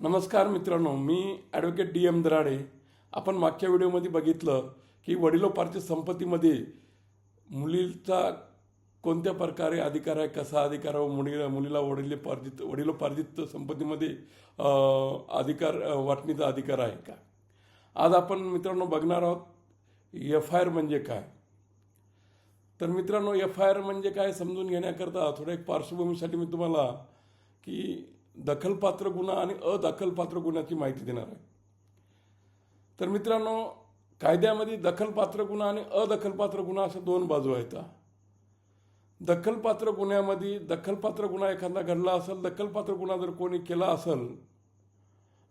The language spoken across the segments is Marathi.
नमस्कार मित्रांनो मी ॲडव्होकेट डी एम दराडे. आपण मागच्या व्हिडिओमध्ये बघितलं की वडिलोपार्जित संपत्तीमध्ये मुलीचा कोणत्या प्रकारे अधिकार आहे कसा अधिकार आहे मुली मुलीला मुलीला वडिलोपार्जित वडिलोपार्जित संपत्तीमध्ये अधिकार वाटणीचा अधिकार आहे का? आज आपण मित्रांनो बघणार आहोत एफ आय आर म्हणजे काय? तर मित्रांनो एफ आय आर म्हणजे काय समजून घेण्याकरता थोड्या एक पार्श्वभूमीसाठी मी तुम्हाला की दखलपात्र गुन्हा आणि अदखलपात्र गुन्ह्याची माहिती देणार आहे. तर मित्रांनो कायद्यामध्ये दखलपात्र गुन्हा आणि अदखलपात्र गुन्हा अशा दोन बाजू आहेत. दखलपात्र गुन्ह्यामध्ये दखलपात्र गुन्हा एखादा घडला असेल दखलपात्र गुन्हा जर कोणी केला असेल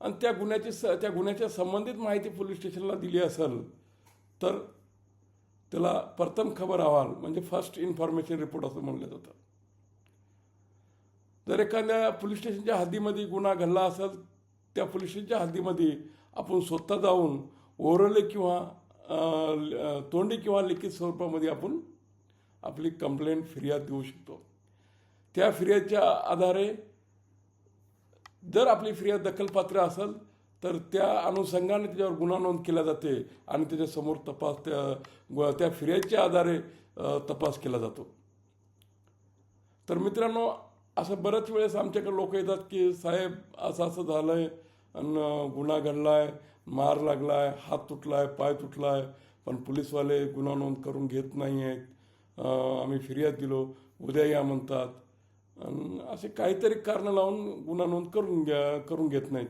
आणि त्या गुन्ह्याची स त्या गुन्ह्याच्या संबंधित माहिती पोलीस स्टेशनला दिली असेल तर त्याला प्रथम खबर अहवाल म्हणजे फर्स्ट इन्फॉर्मेशन रिपोर्ट असं म्हणलं जातं. जर एखाद्या पोलीस स्टेशनच्या हद्दीमध्ये गुन्हा घडला असेल त्या पोलीस स्टेशनच्या हद्दीमध्ये आपण स्वतः जाऊन ओरले किंवा तोंडी किंवा लिखित स्वरूपामध्ये आपण आपली कंप्लेंट फिर्याद देऊ शकतो. त्या फिर्यादच्या आधारे जर आपली फिर्याद दखलपात्र असेल तर त्या अनुषंगाने त्याच्यावर गुन्हा नोंद केला जाते आणि त्याच्यासमोर तपास त्या त्या फिर्यादच्या आधारे तपास केला जातो. तर मित्रांनो असं बऱ्याच वेळेस आमच्याकडे लोक येतात की साहेब असं असं झालं आहे आणि गुन्हा घडला आहे मार लागला आहे हात तुटला आहे पाय तुटला आहे पण पोलीसवाले गुन्हा नोंद करून घेत नाही आहेत आम्ही फिर्याद दिलो उद्या या म्हणतात. आणि असे काहीतरी कारणं लावून गुन्हा नोंद करून घ्या करून घेत नाहीत.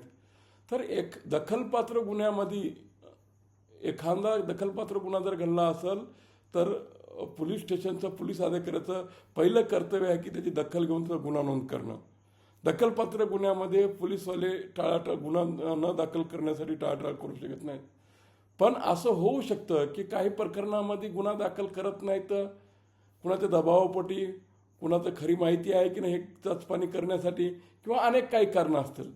तर एक दखलपात्र गुन्ह्यामध्ये एखादा दखलपात्र गुन्हा जर घडला असेल तर पोलीस स्टेशनचं पोलीस अधिकाऱ्याचं पहिलं कर्तव्य आहे की त्याची दखल घेऊन त्याचा गुन्हा नोंद करणं. दखलपात्र गुन्ह्यामध्ये पोलीसवाले टाळाटाळ गुन्हा न दाखल करण्यासाठी टाळाटाळ करू शकत नाहीत. पण असं होऊ शकतं की काही प्रकरणामध्ये गुन्हा दाखल करत नाहीत. कुणाच्या दबावापोटी कुणाचं खरी माहिती आहे की नाही हे चाचपाणी करण्यासाठी किंवा अनेक काही कारणं असतील.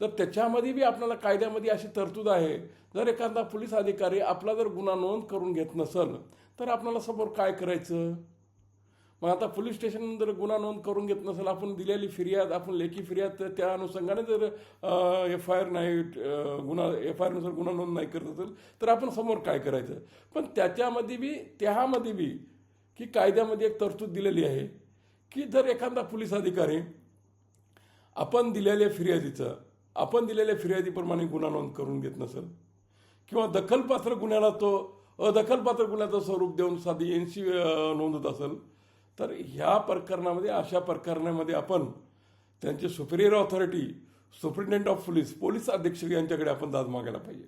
तर त्याच्यामध्ये बी आपल्याला कायद्यामध्ये अशी तरतूद आहे. जर एखादा पोलीस अधिकारी आपला जर गुन्हा नोंद करून घेत नसेल तर आपल्याला समोर काय करायचं? मग आता पोलीस स्टेशन जर गुन्हा नोंद करून घेत नसेल आपण दिलेली फिर्याद आपण लेखी फिर्याद तर त्या अनुषंगाने जर एफ आय आर नाही गुन्हा एफ आय आरनुसार गुन्हा नोंद नाही करत असेल तर आपण समोर काय करायचं? पण त्याच्यामध्ये बी त्यामध्ये बी की कायद्यामध्ये एक तरतूद दिलेली आहे की जर एखादा पोलीस अधिकारी आपण दिलेल्या फिर्यादीचं आपण दिलेल्या फिर्यादीप्रमाणे गुन्हा नोंद करून घेत नसेल किंवा दखलपात्र गुन्ह्याला तो अदखलपात्र गुन्ह्याचं स्वरूप देऊन साधी एन सी असेल तर ह्या प्रकरणामध्ये अशा प्रकरणामध्ये आपण त्यांचे superior authority superintendent of police police अधीक्षक यांच्याकडे आपण दाद मागायला पाहिजे.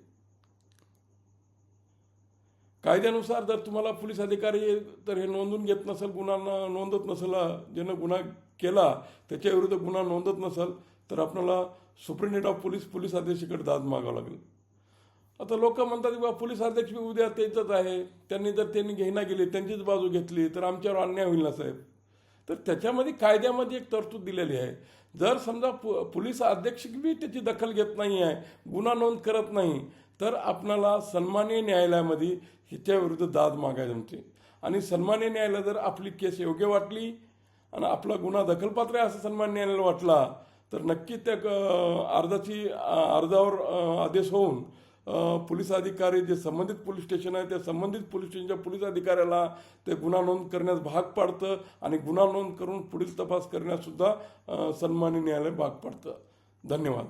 कायद्यानुसार जर तुम्हाला पोलीस अधिकारी तर हे नोंदून घेत नसेल गुन्हा नोंदत नसेल ज्यानं गुन्हा केला त्याच्या विरुद्ध गुन्हा नोंदत नसेल तर आपल्याला सुप्रिटेंडेंट ऑफ पोलीस पोलीस अधीक्षकडे दाद मागावं लागेल. आता लोक म्हणतात की बा पोलीस अध्यक्ष उद्या त्यांचंच आहे. त्यांनी जर त्यांनी घेणा गेली त्यांचीच बाजू घेतली तर आमच्यावर अन्याय होईल ना साहेब? तर त्याच्यामध्ये कायद्यामध्ये एक तरतूद दिलेली आहे. जर समजा पो पोलीस अध्यक्ष बी त्याची दखल घेत नाही आहे गुन्हा नोंद करत नाही तर आपणाला सन्मानीय न्यायालयामध्ये हिच्या विरुद्ध दाद मागायला जमते. आणि सन्मान्य न्यायालय जर आपली केस योग्य वाटली आणि आपला गुन्हा दखलपात्र आहे असं सन्मान न्यायालयाला वाटला तर नक्की त्या अर्जाची अर्जावर आदेश होऊन पोलीस अधिकारी जे संबंधित पोलीस स्टेशन आहे त्या संबंधित पोलीस स्टेशनच्या पोलीस अधिकाऱ्याला ते गुन्हा नोंद करण्यास भाग पाडतं आणि गुन्हा नोंद करून पुढील तपास करण्यास सुद्धा सन्मानी न्यायालय भाग पाडतं. धन्यवाद.